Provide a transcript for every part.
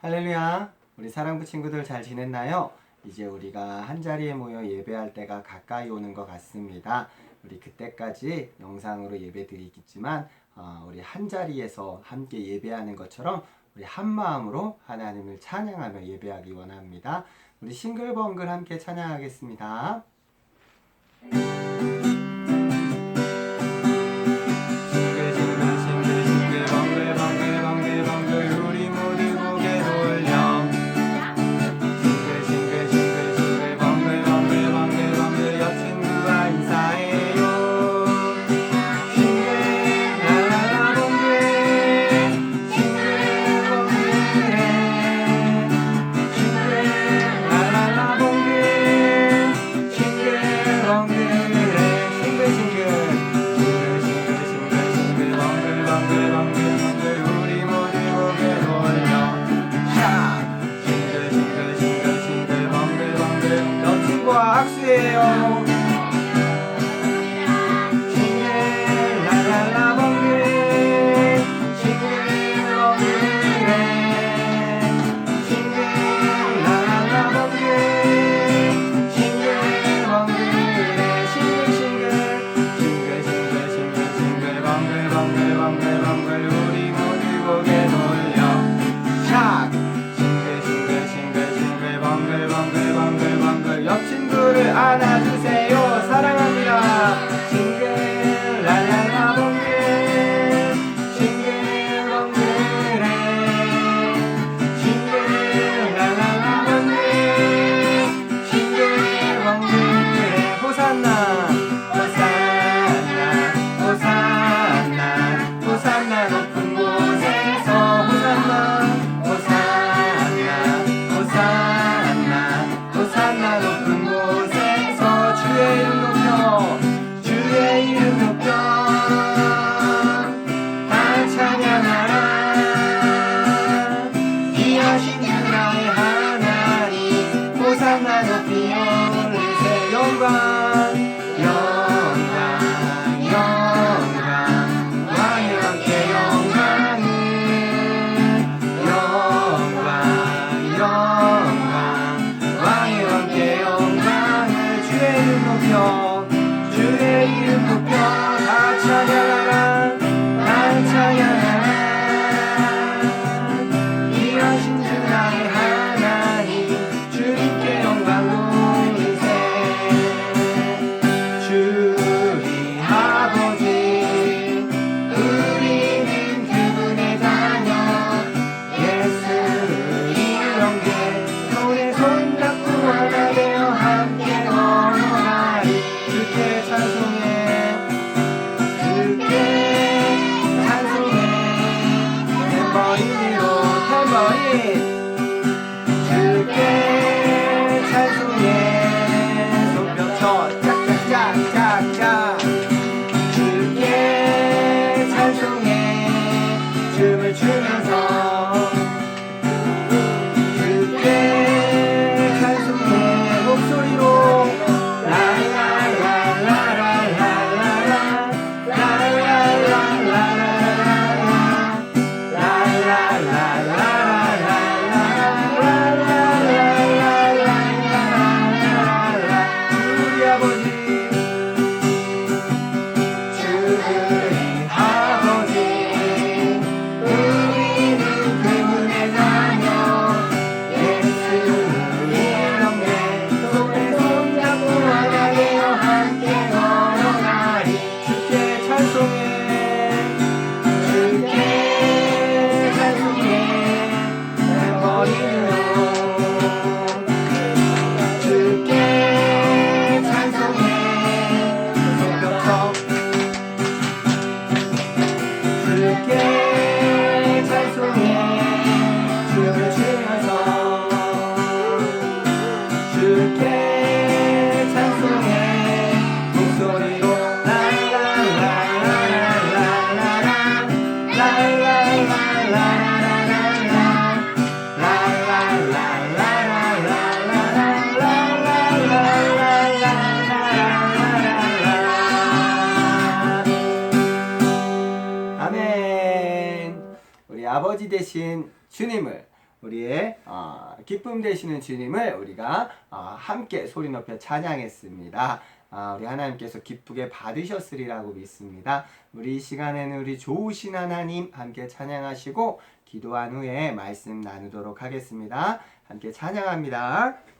할렐루야! 우리 사랑부 친구들 잘 지냈나요? 이제 우리가 한 자리에 모여 예배할 때가 가까이 오는 것 같습니다. 우리 그때까지 영상으로 예배 드리겠지만, 어, 우리 한 자리에서 함께 예배하는 것처럼 우리 한 마음으로 하나님을 찬양하며 예배하기 원합니다. 우리 싱글벙글 함께 찬양하겠습니다. 네. 이름 높여 주의 이름 높여 다 찬양하라. Yeah. 되신 주님을 우리의 어, 기쁨 되시는 주님을 우리가 어, 함께 소리 높여 찬양했습니다. 아, 우리 하나님께서 기쁘게 받으셨으리라고 믿습니다. 우리 시간에는 우리 좋으신 하나님 함께 찬양하시고 기도한 후에 말씀 나누도록 하겠습니다. 함께 찬양합니다.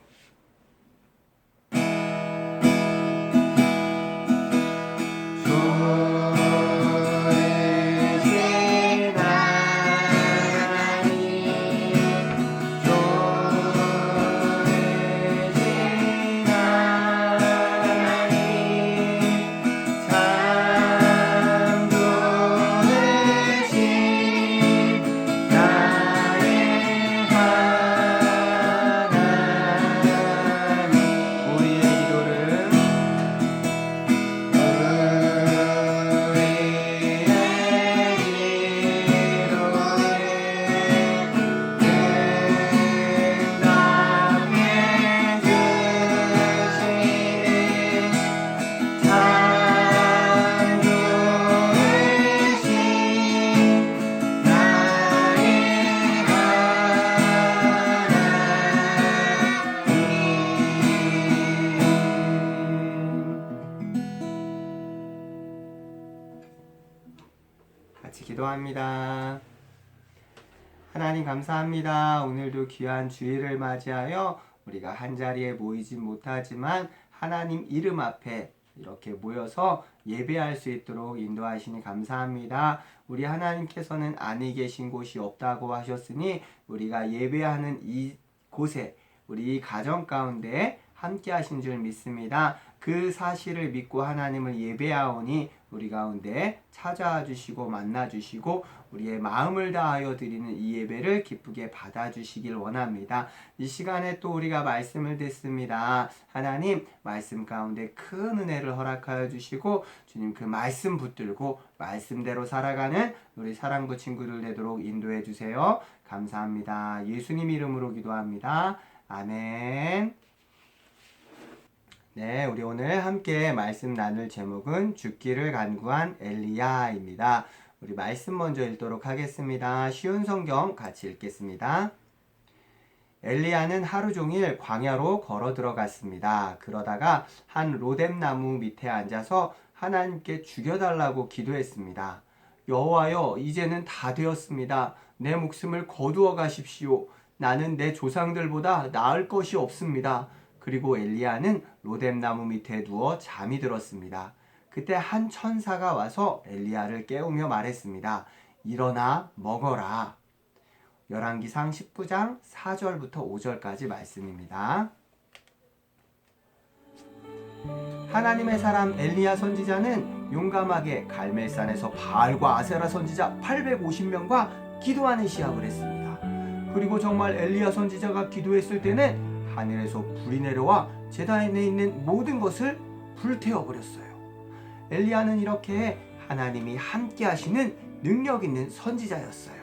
감사합니다. 오늘도 귀한 주일을 맞이하여 우리가 한 자리에 모이지 못하지만 하나님 이름 앞에 이렇게 모여서 예배할 수 있도록 인도하시니 감사합니다. 우리 하나님께서는 안에 계신 곳이 없다고 하셨으니 우리가 예배하는 이 곳에 우리 가정 가운데 함께 하신 줄 믿습니다. 그 사실을 믿고 하나님을 예배하오니 우리 가운데 찾아와 주시고 만나 주시고 우리의 마음을 다하여 드리는 이 예배를 기쁘게 받아 주시길 원합니다. 이 시간에 또 우리가 말씀을 듣습니다. 하나님 말씀 가운데 큰 은혜를 허락하여 주시고 주님 그 말씀 붙들고 말씀대로 살아가는 우리 사랑부 친구들 되도록 인도해 주세요. 감사합니다. 예수님 이름으로 기도합니다. 아멘. 네, 우리 오늘 함께 말씀 나눌 제목은 죽기를 간구한 엘리야입니다. 우리 말씀 먼저 읽도록 하겠습니다. 쉬운 성경 같이 읽겠습니다. 엘리야는 하루 종일 광야로 걸어 들어갔습니다. 그러다가 한 로뎀 나무 밑에 앉아서 하나님께 죽여달라고 기도했습니다. 여호와여, 이제는 다 되었습니다. 내 목숨을 거두어 가십시오. 나는 내 조상들보다 나을 것이 없습니다. 그리고 엘리야는 로뎀 나무 밑에 누워 잠이 들었습니다. 그때 한 천사가 와서 엘리야를 깨우며 말했습니다. 일어나 먹어라. 열왕기상 19장 4절부터 5절까지 말씀입니다. 하나님의 사람 엘리야 선지자는 용감하게 갈멜산에서 바알과 아세라 선지자 850명과 기도하는 시합을 했습니다. 그리고 정말 엘리야 선지자가 기도했을 때는 하늘에서 불이 내려와 제단에 있는 모든 것을 불태워 버렸어요. 엘리야는 이렇게 하나님이 함께 하시는 능력 있는 선지자였어요.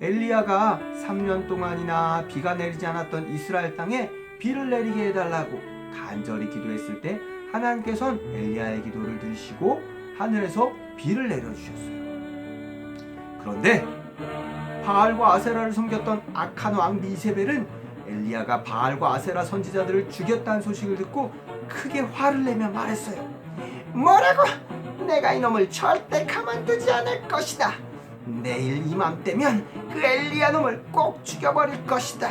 엘리야가 3년 동안이나 비가 내리지 않았던 이스라엘 땅에 비를 내리게 해달라고 간절히 기도했을 때 하나님께서는 엘리야의 기도를 들으시고 하늘에서 비를 내려주셨어요. 그런데 바알과 아세라를 섬겼던 악한 왕 미세벨은 엘리야가 바알과 아세라 선지자들을 죽였다는 소식을 듣고 크게 화를 내며 말했어요. 뭐라고? 내가 이놈을 절대 가만두지 않을 것이다. 내일 이맘때면 그 엘리야 놈을 꼭 죽여버릴 것이다.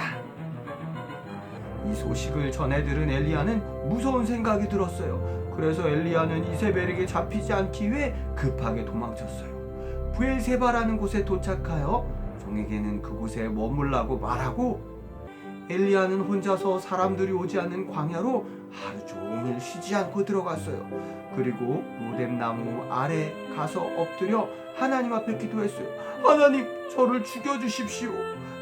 이 소식을 전해 들은 엘리야는 무서운 생각이 들었어요. 그래서 엘리야는 이세벨에게 잡히지 않기 위해 급하게 도망쳤어요. 부엘세바라는 곳에 도착하여 종에게는 그곳에 머물라고 말하고 엘리야는 혼자서 사람들이 오지 않는 광야로 하루 종일 쉬지 않고 들어갔어요. 그리고 로뎀 나무 아래 가서 엎드려 하나님 앞에 기도했어요. 하나님, 저를 죽여 주십시오.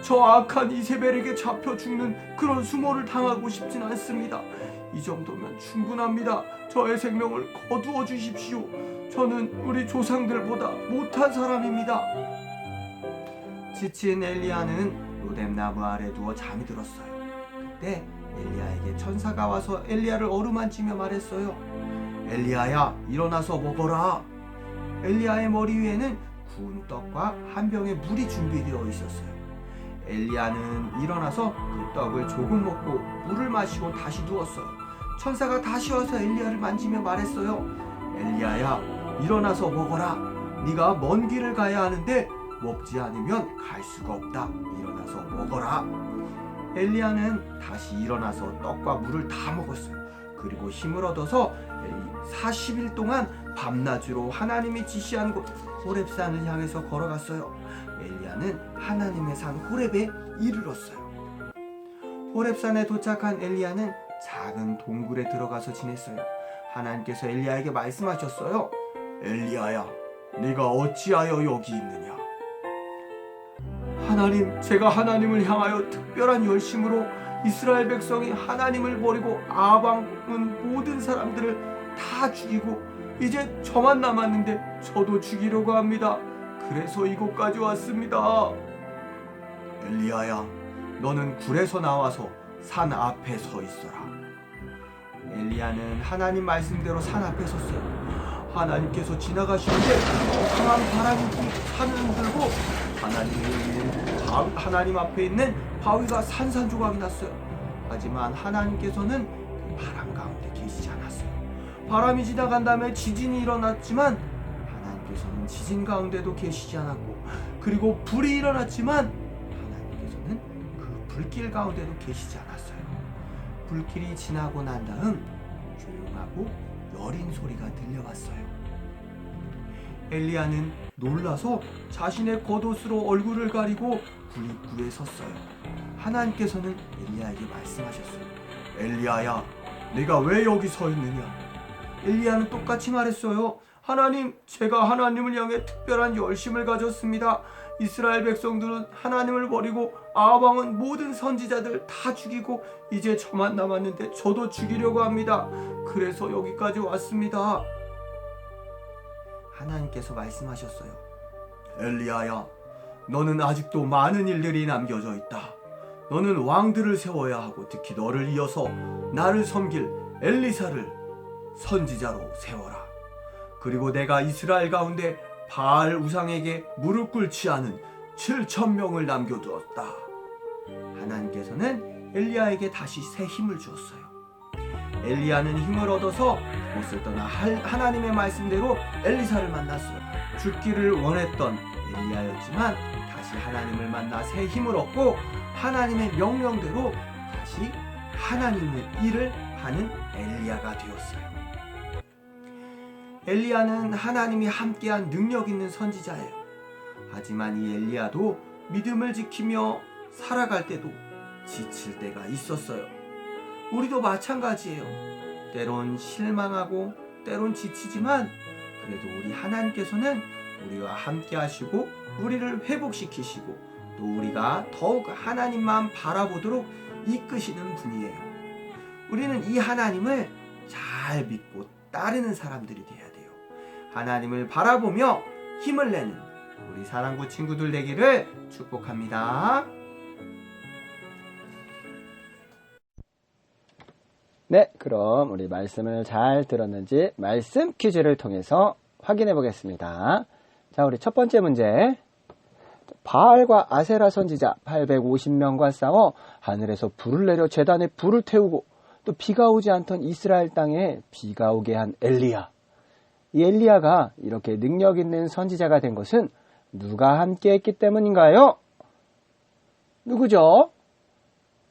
저 악한 이세벨에게 잡혀 죽는 그런 수모를 당하고 싶진 않습니다. 이 정도면 충분합니다. 저의 생명을 거두어 주십시오. 저는 우리 조상들보다 못한 사람입니다. 지친 엘리야는 로뎀 나무 아래 누워 잠이 들었어요. 그때 엘리야에게 천사가 와서 엘리야를 어루만지며 말했어요. 엘리야야, 일어나서 먹어라. 엘리야의 머리 위에는 구운 떡과 한 병의 물이 준비되어 있었어요. 엘리야는 일어나서 그 떡을 조금 먹고 물을 마시고 다시 누웠어요. 천사가 다시 와서 엘리야를 만지며 말했어요. 엘리야야, 일어나서 먹어라. 네가 먼 길을 가야 하는데 먹지 않으면 갈 수가 없다. 일어나서 먹어라. 엘리야는 다시 일어나서 떡과 물을 다 먹었어요. 그리고 힘을 얻어서 40일 동안 밤낮으로 하나님이 지시한 곳 호렙산을 향해서 걸어갔어요. 엘리야는 하나님의 산 호렙에 이르렀어요. 호렙산에 도착한 엘리야는 작은 동굴에 들어가서 지냈어요. 하나님께서 엘리야에게 말씀하셨어요. 엘리야야, 네가 어찌하여 여기 있느냐? 하나님, 제가 하나님을 향하여 특별한 열심으로 이스라엘 백성이 하나님을 버리고 아방은 모든 사람들을 다 죽이고 이제 저만 남았는데 저도 죽이려고 합니다. 그래서 이곳까지 왔습니다. 엘리야야, 너는 굴에서 나와서 산 앞에 서 있어라. 엘리야는 하나님 말씀대로 산 앞에 섰어요. 하나님께서 지나가시는데 강한 바람이 불 산을 흔들고 하나님, 바, 하나님 앞에 있는 바위가 산산조각이 났어요. 하지만 하나님께서는 그 바람 가운데 계시지 않았어요. 바람이 지나간 다음에 지진이 일어났지만 하나님께서는 지진 가운데도 계시지 않았고 그리고 불이 일어났지만 하나님께서는 그 불길 가운데도 계시지 않았어요. 불길이 지나고 난 다음 조용하고 여린 소리가 들려왔어요. 엘리야는 놀라서 자신의 겉옷으로 얼굴을 가리고 굴 입구에 섰어요. 하나님께서는 엘리야에게 말씀하셨어요. 엘리야야, 내가 왜 여기 서 있느냐? 엘리야는 똑같이 말했어요. 하나님, 제가 하나님을 향해 특별한 열심을 가졌습니다. 이스라엘 백성들은 하나님을 버리고 아방은 모든 선지자들 다 죽이고 이제 저만 남았는데 저도 죽이려고 합니다. 그래서 여기까지 왔습니다. 하나님께서 말씀하셨어요. 엘리야야, 너는 아직도 많은 일들이 남겨져 있다. 너는 왕들을 세워야 하고 특히 너를 이어서 나를 섬길 엘리사를 선지자로 세워라. 그리고 내가 이스라엘 가운데 바알 우상에게 무릎 꿇지 않은 7천 명을 남겨두었다. 하나님께서는 엘리야에게 다시 새 힘을 주었어요. 엘리야는 힘을 얻어서 못을 떠나 할- 하나님의 말씀대로 엘리사를 만났어요. 죽기를 원했던 엘리야였지만 다시 하나님을 만나 새 힘을 얻고 하나님의 명령대로 다시 하나님의 일을 하는 엘리야가 되었어요. 엘리야는 하나님이 함께한 능력 있는 선지자예요. 하지만 이 엘리야도 믿음을 지키며 살아갈 때도 지칠 때가 있었어요. 우리도 마찬가지예요. 때론 실망하고 때론 지치지만 그래도 우리 하나님께서는 우리와 함께 하시고 우리를 회복시키시고 또 우리가 더욱 하나님만 바라보도록 이끄시는 분이에요. 우리는 이 하나님을 잘 믿고 따르는 사람들이 돼야 돼요. 하나님을 바라보며 힘을 내는 우리 사랑구 친구들 되기를 축복합니다. 네, 그럼 우리 말씀을 잘 들었는지 말씀 퀴즈를 통해서 확인해 보겠습니다. 자, 우리 첫 번째 문제. 바알과 아세라 선지자 850명과 싸워 하늘에서 불을 내려 재단에 불을 태우고 또 비가 오지 않던 이스라엘 땅에 비가 오게 한 엘리야. 이 엘리야가 이렇게 능력 있는 선지자가 된 것은 누가 함께 했기 때문인가요? 누구죠?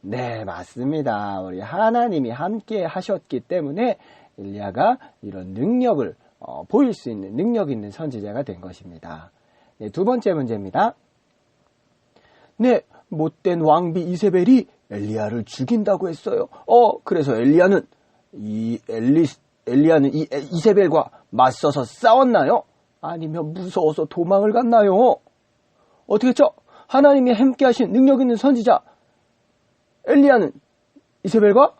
네, 맞습니다. 우리 하나님이 함께 하셨기 때문에 엘리야가 이런 능력을 어, 보일 수 있는 능력 있는 선지자가 된 것입니다. 네, 두 번째 문제입니다. 네, 못된 왕비 이세벨이 엘리야를 죽인다고 했어요. 어, 그래서 엘리야는 이 엘리 엘리야는 이 에- 이세벨과 맞서서 싸웠나요? 아니면 무서워서 도망을 갔나요? 어떻게 했죠? 하나님이 함께 하신 능력 있는 선지자 엘리야는 이세벨과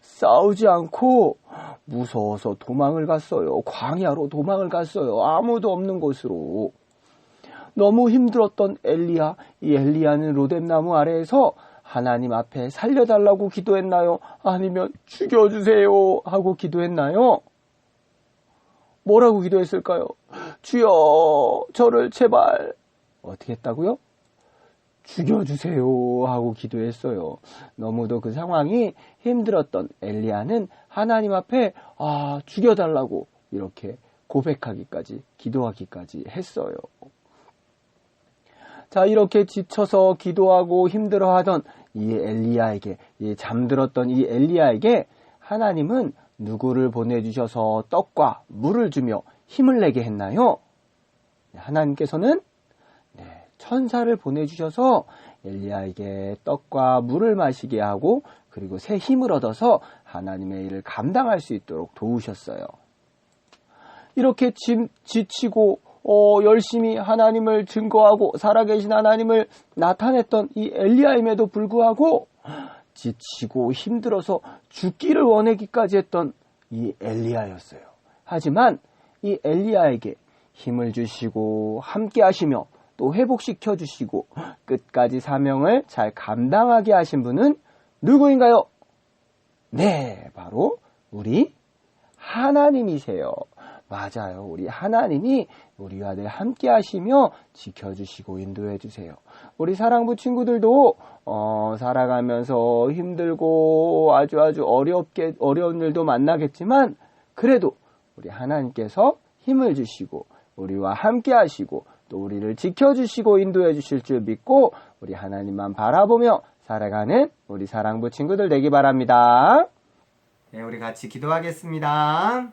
싸우지 않고 무서워서 도망을 갔어요. 광야로 도망을 갔어요. 아무도 없는 곳으로. 너무 힘들었던 엘리야, 이 엘리야는 로뎀나무 아래에서 하나님 앞에 살려달라고 기도했나요? 아니면 죽여주세요 하고 기도했나요? 뭐라고 기도했을까요? 주여, 저를 제발. 어떻게 했다고요? 죽여주세요 하고 기도했어요. 너무도 그 상황이 힘들었던 엘리야는 하나님 앞에 아 죽여달라고 이렇게 고백하기까지 기도하기까지 했어요. 자 이렇게 지쳐서 기도하고 힘들어하던 이 엘리야에게 이 잠들었던 이 엘리야에게 하나님은 누구를 보내주셔서 떡과 물을 주며 힘을 내게 했나요? 네, 하나님께서는 네, 천사를 보내주셔서 엘리야에게 떡과 물을 마시게 하고 그리고 새 힘을 얻어서 하나님의 일을 감당할 수 있도록 도우셨어요. 이렇게 지, 지치고 어, 열심히 하나님을 증거하고 살아계신 하나님을 나타냈던 이 엘리야임에도 불구하고 지치고 힘들어서 죽기를 원하기까지 했던 이 엘리야였어요. 하지만 이 엘리야에게 힘을 주시고 함께 하시며 또 회복시켜 주시고 끝까지 사명을 잘 감당하게 하신 분은 누구인가요? 네, 바로 우리 하나님이세요. 맞아요. 우리 하나님이 우리와 늘 함께 하시며 지켜주시고 인도해 주세요. 우리 사랑부 친구들도 어, 살아가면서 힘들고 아주 아주 어렵게 어려운 일도 만나겠지만 그래도 우리 하나님께서 힘을 주시고 우리와 함께 하시고 또 우리를 지켜주시고 인도해 주실 줄 믿고 우리 하나님만 바라보며 살아가는 우리 사랑부 친구들 되기 바랍니다. 네, 우리 같이 기도하겠습니다.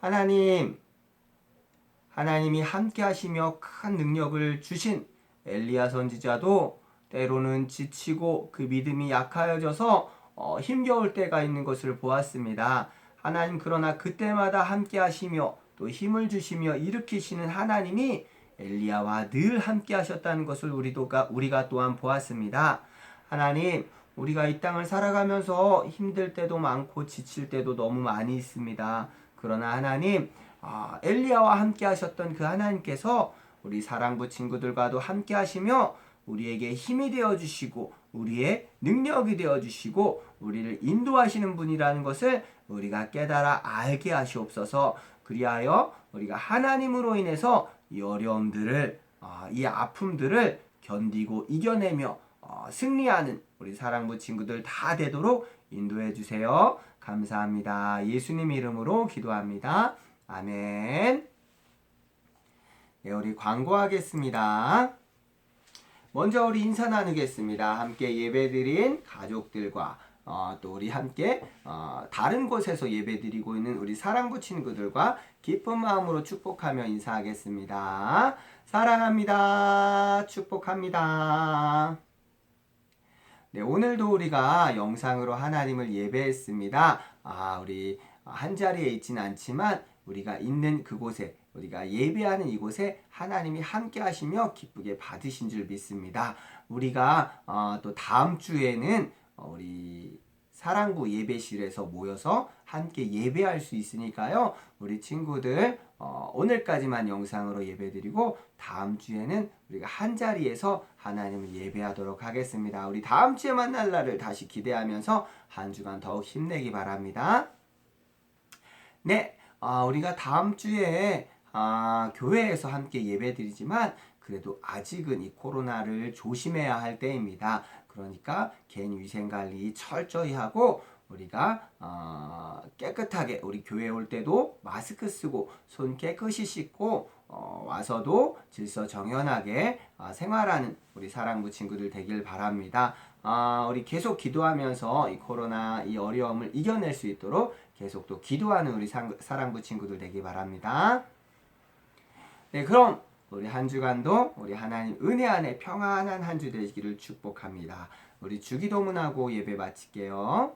하나님, 하나님이 함께 하시며 큰 능력을 주신 엘리야 선지자도 때로는 지치고 그 믿음이 약하여져서 어, 힘겨울 때가 있는 것을 보았습니다. 하나님 그러나 그때마다 함께 하시며 또 힘을 주시며 일으키시는 하나님이 엘리야와 늘 함께 하셨다는 것을 우리도가 우리가 또한 보았습니다. 하나님, 우리가 이 땅을 살아가면서 힘들 때도 많고 지칠 때도 너무 많이 있습니다. 그러나 하나님, 아, 엘리야와 함께 하셨던 그 하나님께서 우리 사랑부 친구들과도 함께 하시며 우리에게 힘이 되어 주시고 우리의 능력이 되어 주시고 우리를 인도하시는 분이라는 것을 우리가 깨달아 알게 하시옵소서. 그리하여 우리가 하나님으로 인해서 이 어려움들을 아, 이 아픔들을 견디고 이겨내며 어, 승리하는 우리 사랑부 친구들 다 되도록 인도해 주세요. 감사합니다. 예수님 이름으로 기도합니다. 아멘. 네, 우리 광고하겠습니다. 먼저 우리 인사 나누겠습니다. 함께 예배드린 가족들과 어, 또 우리 함께 어, 다른 곳에서 예배드리고 있는 우리 사랑부 친구들과 기쁜 마음으로 축복하며 인사하겠습니다. 사랑합니다. 축복합니다. 네, 오늘도 우리가 영상으로 하나님을 예배했습니다. 아, 우리 한 자리에 있지는 않지만 우리가 있는 그곳에 우리가 예배하는 이곳에 하나님이 함께 하시며 기쁘게 받으신 줄 믿습니다. 우리가 어, 또 다음 주에는 어, 우리 사랑부 예배실에서 모여서 함께 예배할 수 있으니까요. 우리 친구들 어, 오늘까지만 영상으로 예배드리고 다음 주에는 우리가 한 자리에서 하나님을 예배하도록 하겠습니다. 우리 다음 주에 만날 날을 다시 기대하면서 한 주간 더욱 힘내기 바랍니다. 네, 아, 우리가 다음 주에 아, 교회에서 함께 예배드리지만 그래도 아직은 이 코로나를 조심해야 할 때입니다. 그러니까 개인 위생 관리 철저히 하고 우리가 어, 깨끗하게 우리 교회 올 때도 마스크 쓰고 손 깨끗이 씻고 어, 와서도 질서 정연하게 어, 생활하는 우리 사랑부 친구들 되길 바랍니다. 아, 우리 계속 기도하면서 이 코로나 이 어려움을 이겨낼 수 있도록 계속 또 기도하는 우리 상, 사랑부 친구들 되기 바랍니다. 네, 그럼 우리 한 주간도 우리 하나님 은혜 안에 평안한 한 주 되시기를 축복합니다. 우리 주기도문하고 예배 마칠게요.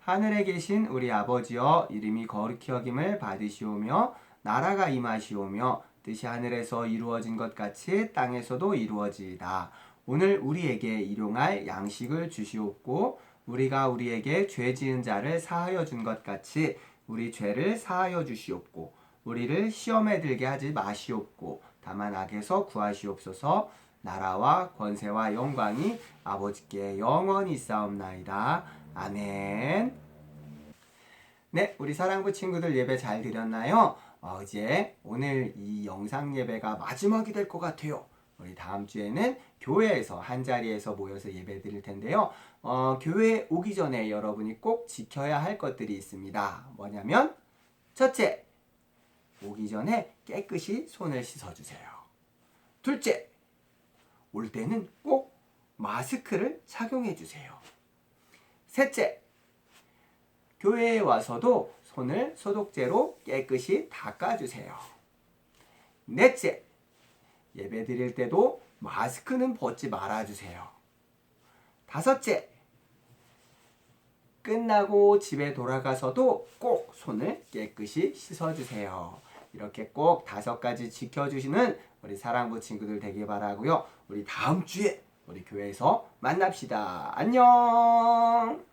하늘에 계신 우리 아버지여 이름이 거룩히 여김을 받으시오며 나라가 임하시오며 뜻이 하늘에서 이루어진 것 같이 땅에서도 이루어지이다. 오늘 우리에게 일용할 양식을 주시옵고 우리가 우리에게 죄 지은 자를 사하여 준 것 같이 우리 죄를 사하여 주시옵고 우리를 시험에 들게 하지 마시옵고 다만 악에서 구하시옵소서 나라와 권세와 영광이 아버지께 영원히 있사옵나이다. 아멘. 네, 우리 사랑부 친구들 예배 잘 드렸나요? 어, 이제 오늘 이 영상 예배가 마지막이 될 것 같아요. 우리 다음 주에는 교회에서 한 자리에서 모여서 예배 드릴 텐데요. 어, 교회 오기 전에 여러분이 꼭 지켜야 할 것들이 있습니다. 뭐냐면 첫째, 오기 전에 깨끗이 손을 씻어주세요. 둘째, 올 때는 꼭 마스크를 착용해 주세요. 셋째, 교회에 와서도 손을 소독제로 깨끗이 닦아주세요. 넷째, 예배 드릴 때도 마스크는 벗지 말아주세요. 다섯째, 끝나고 집에 돌아가서도 꼭 손을 깨끗이 씻어주세요. 이렇게 꼭 다섯 가지 지켜주시는 우리 사랑부 친구들 되길 바라고요. 우리 다음 주에 우리 교회에서 만납시다. 안녕!